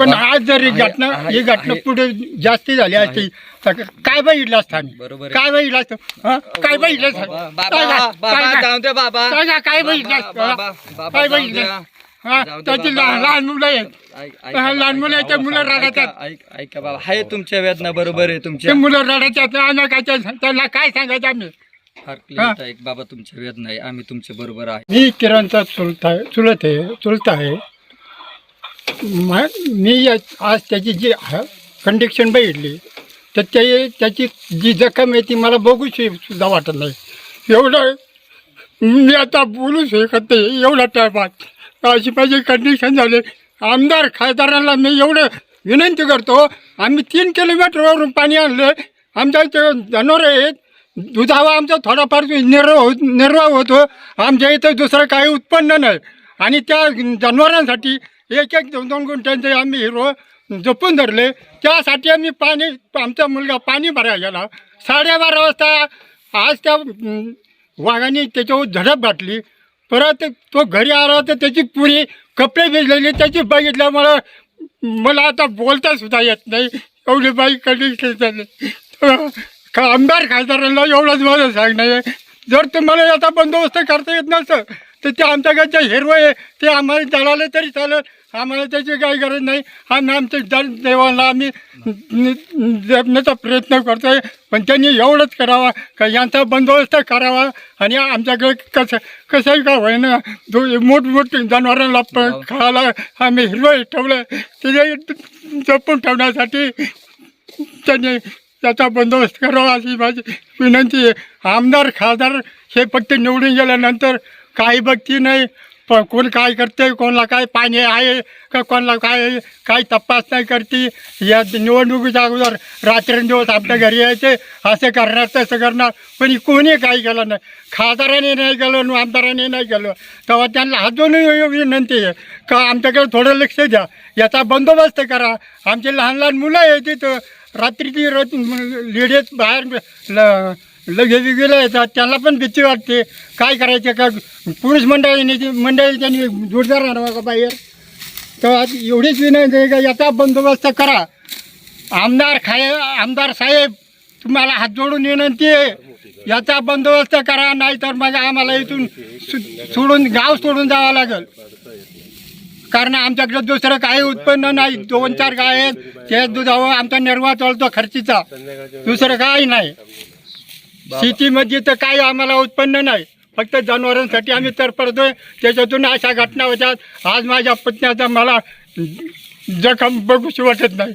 पण आज जर ही घटना ही घटना. पुढे जास्ती झाली असती तर काय बघितलं असतं आम्ही बरोबर आहे. काय बघितलं असतं हा? काय बघितलं असतं? बाबा काय बाबा काय- बाबा काय- जाऊ दे बाबा काय काय- काय बघितलं बाबा, असतं? बाबा, बाबा, काय जाऊ बघितलं? द्या. हा? जाऊ दे त्याची बाबा. लहान लहान मुलं आहेत ऐक- हा, ऐका- लहान मुलं आहेत, ऐका- ते मुलं ऐका- रडतात. ऐक- ऐका बाबा आहे तुमच्या वेदना बरोबर आहे ते तुमच्या मुलं रडायच्यात त्या- त्यांना काय सांगायचं आम्ही हा. क्लिअर एक बाबा तुमच्या वेदना आहे आम्ही तुमच्या बरोबर आहे मी किरणचा चुलत आहे चुलत आहे चुलत आहे म मी या- आज त्याची जी कंडिक्शन बघितली तर ते त्याची जी जखम आहे ती मला बघू सुद्धा वाटत नाही. एवढं मी आता बोलू शकत नाही एवढ्या टायमात अशी माझी कंडिशन झाली. आमदार खासदारांना मी एवढं विनंती करतो आम्ही तीन किलोमीटरवरून पाणी आणले. आमच्या इथे जनावर आहेत. दुधावा आमचा थोडाफार निर्वाह होत निर्वाह होतो. आमच्या इथं दुसरं काही उत्पन्न नाही. आणि त्या जनावरांसाठी एक एक दोन दोन गुंठ्यांचे आम्ही हिरो जपून धरले. त्यासाठी आम्ही पाणी आमचा मुलगा पाणी भरायला गेला. साडेबारा वाजता आज त्या वाघाने त्याच्यावर झडप घातली. परत तो घरी आला तर त्याची पुरी कपडे भिजलेले त्याची बघितल्यामुळं मला आता बोलता सुद्धा येत नाही. एवढी बाई कंडिशन झाली आमदार खासदारांना एवढंच माझं सांगणं आहे. जर तुम्हाला याचा बंदोबस्त करता येत नसतं तर ते आमच्याकडचे हिरवं आहे. ते आम्हाला जळाले तरी चालेल. आम्हाला त्याची काही गरज नाही. आम्ही आमच्या जन देवाला आम्ही जपण्याचा प्रयत्न करतो आहे पण त्यांनी एवढंच करावा. का यांचा बंदोबस्त करावा. आणि आमच्याकडे कसं कसंही का होईना दो मोठमोठे जनावरांना पण खायला आम्ही हिरवं ठेवलं ते जपून ठेवण्यासाठी त्यांनी त्याचा बंदोबस्त करावा अशी माझी विनंती आहे. आमदार खासदार हे फक्त निवडून गेल्यानंतर काही बघती नाही. प कोण काय करते कोणाला काय पाणी आहे का कोणाला काय काही तपास नाही करते. या निवडणुकीच्या अगोदर रात्रंदिवस आपल्या घरी यायचे. असं करणार तसं करणार. पण कोणी काही केलं नाही. खासदाराने नाही केलं न आमदाराने नाही केलं. तेव्हा त्यांना अजून विनंती आहे का आमच्याकडे थोडं लक्ष द्या. याचा बंदोबस्त करा. आमचे लहान लहान मुलं आहे तिथं. रात्रीची रत लेडीज बाहेर ल लगेच गेले येतात त्यांना पण भीती वाटते. काय करायचं? का पुरुष मंडळीने मंडळी त्यांनी जोडदार राहणार का बाहेर. तर आज एवढीच विनंती आहे का याचा बंदोबस्त करा. आमदार खाय आमदार साहेब तुम्हाला हात जोडून विनंती आहे. याचा बंदोबस्त करा नाही तर मग आम्हाला इथून सोडून गाव सोडून जावं लागेल. कारण आमच्याकडे दुसरं काही उत्पन्न नाही. दोन चार गाय आहेत. ते दुधावर आमचा निर्वाह चालतो खर्चीचा. दुसरं काही नाही. शेतीमध्ये तर काही आम्हाला उत्पन्न नाही. फक्त जनावरांसाठी आम्ही तर पडतोय त्याच्यातून अशा घटना होतात. आज माझ्या पुतण्याचा मला जखम बघूशी वाटत नाही.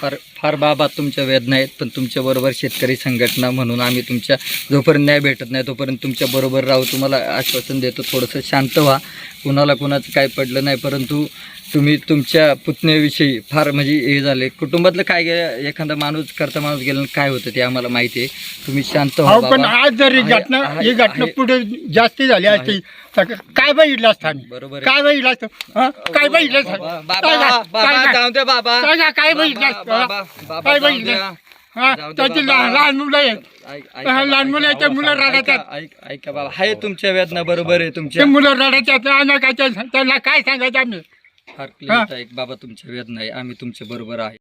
फार फार बाबा तुमच्या वेदना आहेत पण तुमच्या बरोबर शेतकरी संघटना म्हणून आम्ही तुमच्या जोपर्यंत न्याय भेटत नाही तोपर्यंत तुमच्या बरोबर राहू. तुम्हाला आश्वासन देतो. थोडंसं शांत व्हा. कुणाला कुणाचं काय पडलं नाही परंतु तुम्ही तुमच्या पुतण्याविषयी फार म्हणजे हे झाले कुटुंबातलं काय गे- एखादा माणूस करता माणूस गेला काय होतं ते आम्हाला माहिती आहे तुम्ही शांत व्हा पण बाबा. आज जर ही आहे- घटना आहे- ही घटना आहे. पुढे जास्ती झाली असती तर काय बघितलं असतं आम्ही बरोबर आहे. काय बघितलं असतं हा? काय बघितलं असतं बाबा काय बाबा काय- बाबा काय- जाऊ दे बाबा काय काय- काय बघितलं बाबा, असतं बाबा, हा? बाबा, काय जाऊ बघितलं द्या. हा जाऊ दे त्याची बाबा. लहान लहान मुलं आहेत ऐक- ऐका लहान बाबा, मुलं आहेत, ते मुलं बाबा, रडतात. ऐका- ऐक- ऐका बाबा आहे तुमच्या वेदना बरोबर आहे ते तुमच्या मुलं त्यांना काय सांगायचं आम्ही फार क्लिअर एक बाबा तुमच्या वेदना आहे. आम्ही तुमच्या बरोबर आहे.